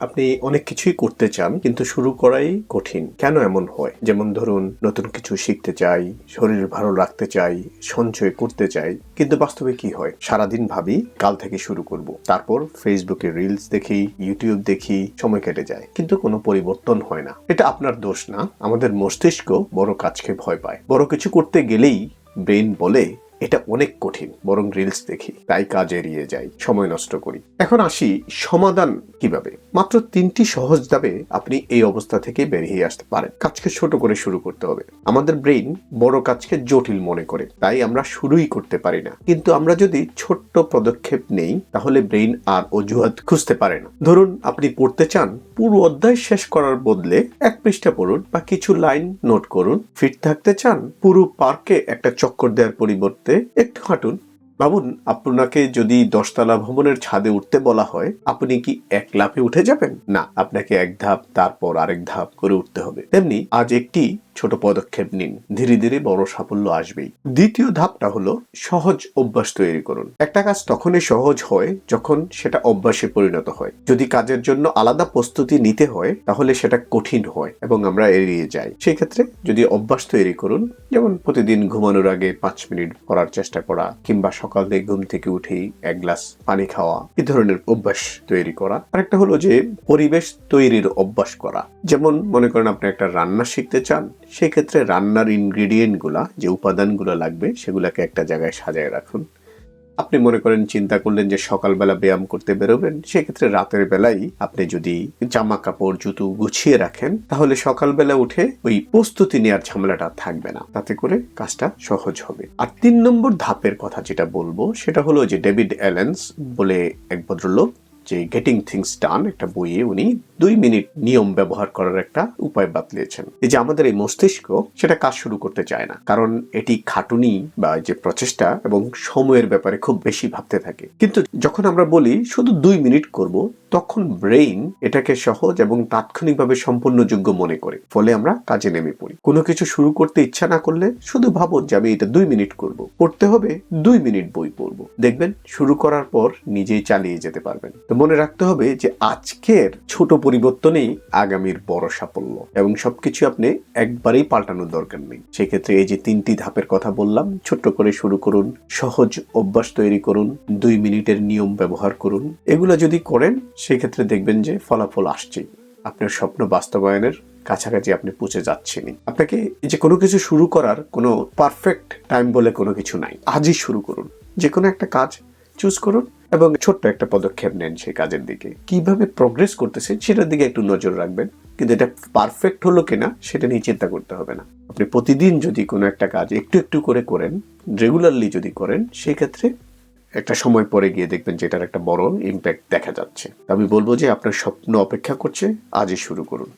আপনি অনেক কিছুই করতে চান, কিন্তু শুরু করাই কঠিন। কেন এমন হয়? যেমন ধরুন, নতুন কিছু শিখতে চাই, শরীর ভালো রাখতে চাই, সঞ্চয় করতে চাই, কিন্তু বাস্তবে কি হয়? সারাদিন ভাবি, কাল থেকে শুরু করব। তারপর ফেসবুকে রিলস দেখি ইউটিউব দেখি, সময় কেটে যায়। কিন্তু কোনো পরিবর্তন হয় না। এটা আপনার দোষ না, আমাদের মস্তিষ্ক বড় কাজকে ভয় পায়। বড় কিছু করতে গেলেই ব্রেন বলে এটা অনেক কঠিন, বরং রিলস দেখি, তাই কাজ এড়িয়ে যাই, সময় নষ্ট করি। এখন আসি সমাধান কীভাবে? মাত্র তিনটি সহজ ধাপে আপনি এই অবস্থা থেকে বেরিয়ে আসতে পারেন। কাজকে ছোট করে শুরু করতে হবে। আমাদের ব্রেইন বড় কাজকে জটিল মনে করে, তাই আমরা শুরুই করতে পারি না। কিন্তু আমরা যদি ছোট্ট পদক্ষেপ নেই, তাহলে ব্রেইন আর অজুহাত খুঁজতে পারে না। ধরুন, আপনি পড়তে চান, পুরো অধ্যায় শেষ করার বদলে এক পৃষ্ঠা পড়ুন বা কিছু লাইন নোট করুন। ফিট থাকতে চান, পুরো পার্কে একটা চক্কর দেওয়ার পরিবর্তে একটু হাঁটুন ভাবুন আপনাকে যদি দশতলা ভবনের ছাদে উঠতে বলা হয়, আপনি কি এক লাফে উঠে যাবেন? না, আপনাকে এক ধাপ, তারপর আরেক ধাপ করে উঠতে হবে। তেমনি আজ একটি ছোট পদক্ষেপ নিন। ধীরে ধীরে বড় সাফল্য আসবেই। দ্বিতীয় ধাপটা হলো সহজ অভ্যাস তৈরি করুন। একটা কাজ তখনই সহজ হয় যখন সেটা অভ্যাসে পরিণত হয়। যদি কাজের জন্য আলাদা প্রস্তুতি নিতে হয়, তাহলে সেটা কঠিন হয় এবং আমরা এড়িয়ে যাই। সেই ক্ষেত্রে যদি অভ্যাস তৈরি করুন, যেমন প্রতিদিন ঘুমানোর আগে পাঁচ মিনিট পড়ার চেষ্টা করা কিংবা সকালে ঘুম থেকে উঠেই এক গ্লাস পানি খাওয়া এ ধরনের অভ্যাস তৈরি করা। আরেকটা হলো যে, পরিবেশ তৈরির অভ্যাস করা। যেমন মনে করেন আপনি একটা রান্না শিখতে চান, সেক্ষেত্রে রান্নার ইনগ্রিডিয়েন্টগুলা, যে উপাদানগুলো লাগবে, সেগুলোকে একটা জায়গায় সাজায় রাখুন। আপনি মনে করেন, চিন্তা করলেন যে সকালবেলা ব্যায়াম করতে বেরোবেন, সেক্ষেত্রে রাতের বেলায় আপনি যদি জামা কাপড় জুতো গুছিয়ে রাখেন, তাহলে সকালবেলা উঠে ওই প্রস্তুতি নেওয়ার ঝামেলাটা থাকবে না। তাতে করে কাজটা সহজ হবে। আর তিন নম্বর ধাপের কথা যেটা বলব, সেটা হলো যে ডেভিড অ্যালেন্স বলে এক ভদ্রলোক যে গেটিং থিংস ডান একটা বইয়ে উনি দুই মিনিট নিয়ম ব্যবহার করার একটা উপায় বাতলিয়েছেন। এই যে আমাদের এই মস্তিষ্ক সেটা কাজ শুরু করতে চায় না, কারণ এটি খাটুনি বা যে প্রচেষ্টা এবং সময়ের ব্যাপারে খুব বেশি ভাবতে থাকে। কিন্তু যখন আমরা বলি শুধু দুই মিনিট করব তখন ব্রেইন এটাকে সহজ এবং তাৎক্ষণিকভাবে সম্পূর্ণযোগ্য মনে করে। ফলে আমরা কাজে নেমে পড়ি। কোনো কিছু শুরু করতে ইচ্ছা না করলে শুধু ভাবুন যে আমি এটা দুই মিনিট করব। পড়তে হবে দুই মিনিট বই পড়ব। দেখবেন শুরু করার পর নিজেই চালিয়ে যেতে পারবেন। তো মনে রাখতে হবে যে আজকের ছোট পরিবর্তনেই আগামীর বড় সাফল্য এবং সবকিছু আপনি একবারেই পাল্টানোর দরকার নেই। সেক্ষেত্রে এই যে তিনটি ধাপের কথা বললাম, ছোট্ট করে শুরু করুন, সহজ অভ্যাস তৈরি করুন, দুই মিনিটের নিয়ম ব্যবহার করুন। এগুলো যদি করেন সেক্ষেত্রে দেখবেন যে ফলাফল আসছে আপনার স্বপ্ন বাস্তবায়নের কাছাকাছি আপনি পৌঁছে যাচ্ছেনই। আপনাকে এই যে কোনো কিছু শুরু করার কোনো পারফেক্ট টাইম বলে কোনো কিছু নাই। আজই শুরু করুন। যে কোনো একটা কাজ চুজ করুন এবং ছোট্ট একটা পদক্ষেপ নেন সেই কাজের দিকে। কীভাবে প্রগ্রেস করতেছে সেটার দিকে একটু নজর রাখবেন। কিন্তু এটা পারফেক্ট হলো কিনা সেটা নিয়ে চিন্তা করতে হবে না। আপনি প্রতিদিন যদি কোনো একটা কাজ একটু একটু করে করেন রেগুলারলি যদি করেন, সেই ক্ষেত্রে একটা সময় পরে গিয়ে দেখবেন যে এটার একটা বড় ইম্প্যাক্ট দেখা যাচ্ছে। আমি বলব যে আপনার স্বপ্ন অপেক্ষা করছে, আজই শুরু করুন।